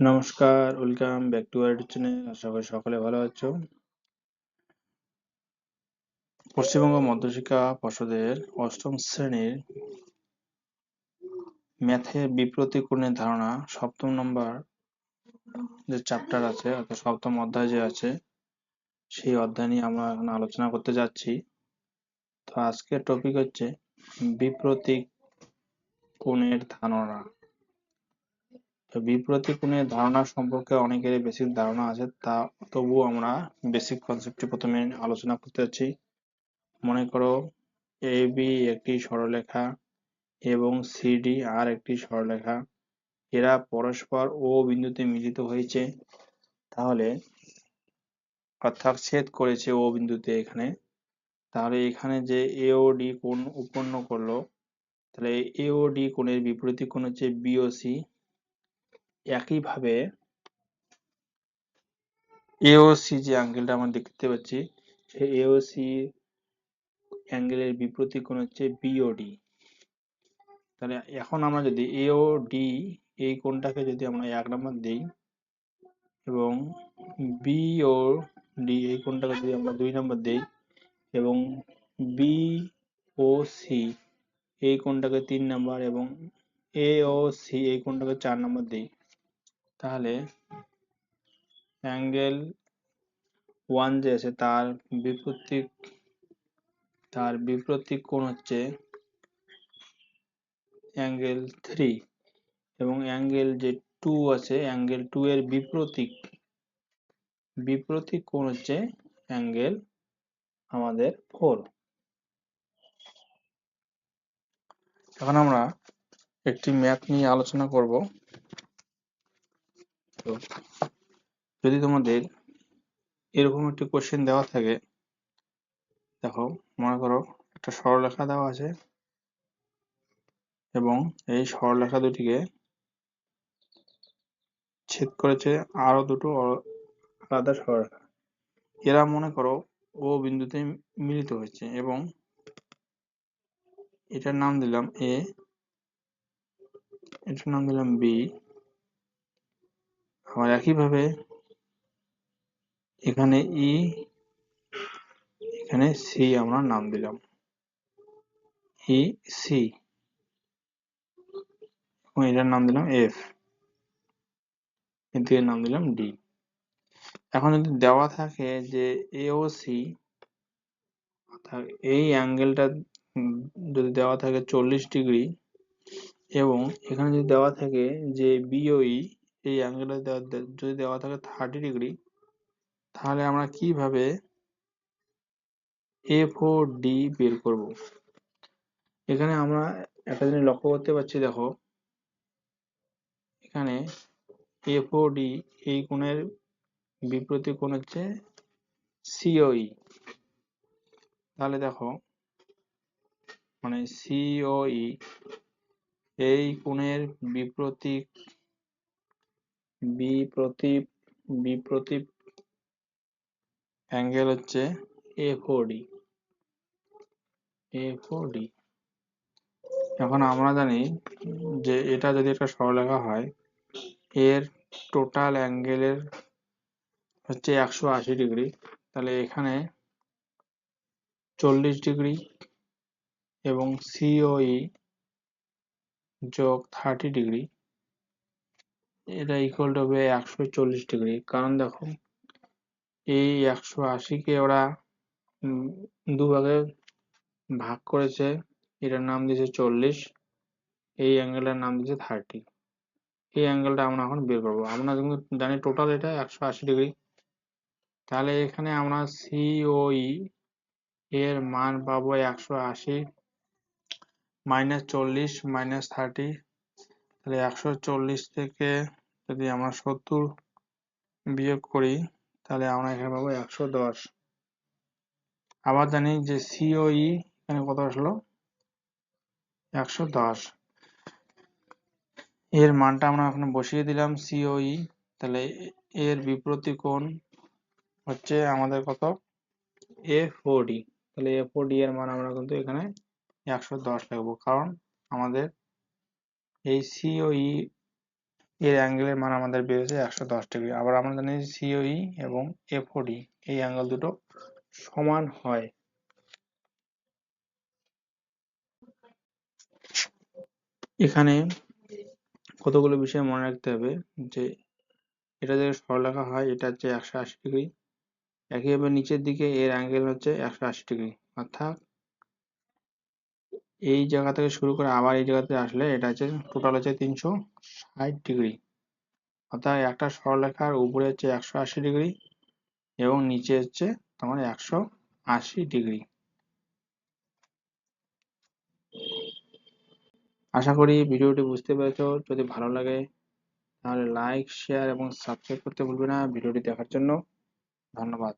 নমস্কার, welcome back to YouTube channel. আশা করি সকলে ভালো আছো। পশ্চিমবঙ্গ মধ্যশিক্ষা পর্ষদের অষ্টম শ্রেণির ম্যাথের বিপ্রতি কোণের ধারণা সপ্তম নম্বর যে চ্যাপ্টার আছে অর্থাৎ সপ্তম অধ্যায় যে আছে সেই অধ্যায় নিয়ে আমরা এখন আলোচনা করতে যাচ্ছি তো আজকের টপিক হচ্ছে বিপ্রতি কোণের ধারণা তো বিপ্রতি কোণের ধারণা সম্পর্কে অনেকেরই বেসিক ধারণা আছে, তা তবুও আমরা বেসিক কনসেপ্টটি প্রথমে আলোচনা করতে যাচ্ছি। মনে করো এ বি একটি সরলরেখা এবং সিডি আর একটি সরলরেখা এরা পরস্পর ও বিন্দুতে মিলিত হয়েছে। তাহলে অর্থাৎ ছেদ করেছে ও বিন্দুতে এখানে। তাহলে এখানে যে এ ও ডি কোণ উৎপন্ন করল, তাহলে এ ও ডি কোণের বিপরীত কোণ হচ্ছে বিওসি একইভাবে এওসি যে অ্যাঙ্গেলটা আমরা দেখতে পাচ্ছি, সেই এওসি অ্যাঙ্গেলের বিপরীত কোণ হচ্ছে বিওডি তাহলে এখন আমরা যদি এও ডি এই কোণটাকে যদি আমরা এক নম্বর দিই এবং বিও ডি এই কোণটাকে যদি আমরা দুই নম্বর দিই এবং বি ও সি এই কোণটাকে তিন নম্বর এবং এ ও সি এই কোণটাকে চার নম্বর দিই তাহলে অ্যাঙ্গেল ওয়ান যে আছে, তার বিপরীত তার বিপরীত কোণ হচ্ছে অ্যাঙ্গেল থ্রি এবং অ্যাঙ্গেল যে টু আছে, অ্যাঙ্গেল টু এর বিপরীত বিপরীত কোণ হচ্ছে অ্যাঙ্গেল আমাদের ফোর। এখন আমরা একটি ম্যাথ নিয়ে আলোচনা করব। তো যদি তোমাদের এরকম একটি কোশ্চেন দেওয়া থাকে, দেখো, মনে করো একটা সরলরেখা দেওয়া আছে এবং এই সরলরেখা দুটিকে ছেদ করেছে আরও দুটো আলাদা সরলরেখা এরা মনে করো ও বিন্দুতে মিলিত হয়েছে এবং এটার নাম দিলাম এ এটার নাম দিলাম বি আবার একইভাবে এখানে ই এখানে সি আমরা নাম দিলাম। ই সি এবং এটার নাম দিলাম এফ এর নাম দিলাম ডি এখন যদি দেওয়া থাকে যে এ ও সি এই অ্যাঙ্গেলটা যদি দেওয়া থাকে চল্লিশ ডিগ্রি, এবং এখানে যদি দেওয়া থাকে যে বিওই এই অ্যাঙ্গেলটা যদি দেওয়া থাকে থার্টি ডিগ্রি তাহলে আমরা কীভাবে এফ ও বের করব? এখানে আমরা একটা জিনিস লক্ষ্য করতে পারছি, দেখো, এখানে এফ ও এই কোণের বিপরীত কোণ হচ্ছে সিওই তাহলে দেখো মানে সিওই এই কোণের বিপ্রতীক বিপ্রতীপ বিপ্রতীপ অ্যাঙ্গেল হচ্ছে এফওডি। এফওডি। এখন আমরা জানি যে এটা যদি একটা সরলরেখা হয়, এর টোটাল অ্যাঙ্গেলের হচ্ছে একশো আশি ডিগ্রি। তাহলে এখানে চল্লিশ ডিগ্রি এবং সিওই যোগ থার্টি ডিগ্রি। এটা ইকুয়াল হবে একশো চল্লিশ ডিগ্রি কারণ দেখো, এই একশো আশিকে ওরা দুভাগে ভাগ করেছে, এটার নাম দিয়েছে চল্লিশ, এই অ্যাঙ্গেলটার নাম দিয়েছে থার্টি এই অ্যাঙ্গেলটা আমরা এখন বের করব। আমরা কিন্তু জানি টোটাল এটা একশো আশি ডিগ্রি তাহলে এখানে আমরা সিওই এর মান পাবো একশো আশি মাইনাস চল্লিশ মাইনাস থার্টি তাহলে একশো চল্লিশ থেকে যদি আমরা সত্তর বিয়োগ করি, তাহলে আমরা এখানে পাবো একশো দশ। আবার জানি যে সিওই এখানে কত আসলো? একশো দশ। এর মানটা আমরা এখানে বসিয়ে দিলাম সিওই তাহলে এর বিপ্রতি কোণ হচ্ছে আমাদের কত? এফ ডি তাহলে এফ ডি এর মান আমরা কিন্তু এখানে একশো দশ লিখব, কারণ আমাদের এই সিওই এর অ্যাঙ্গেলের মান আমাদের বেরিয়েছে একশো দশ ডিগ্রি আবার আমরা জানি সিওই এবং এফওডি এই অ্যাঙ্গেল দুটো সমান হয়। এখানে কতগুলো বিষয় মনে রাখতে হবে যে এটা যদি সরলরেখা হয়, এটা হচ্ছে একশো আশি ডিগ্রি একইভাবে নিচের দিকে এর অ্যাঙ্গেল হচ্ছে একশো আশি ডিগ্রি অর্থাৎ এই জায়গা থেকে শুরু করে আবার এই জায়গাতে আসলে এটা হচ্ছে টোটাল হচ্ছে তিনশো ষাট ডিগ্রি অর্থাৎ একটা সরলরেখার উপরে হচ্ছে একশো আশি ডিগ্রি এবং নিচে হচ্ছে তোমার একশো আশি ডিগ্রি আশা করি ভিডিওটি বুঝতে পেরেছ। যদি ভালো লাগে তাহলে লাইক শেয়ার এবং সাবস্ক্রাইব করতে ভুলবে না। ভিডিওটি দেখার জন্য ধন্যবাদ।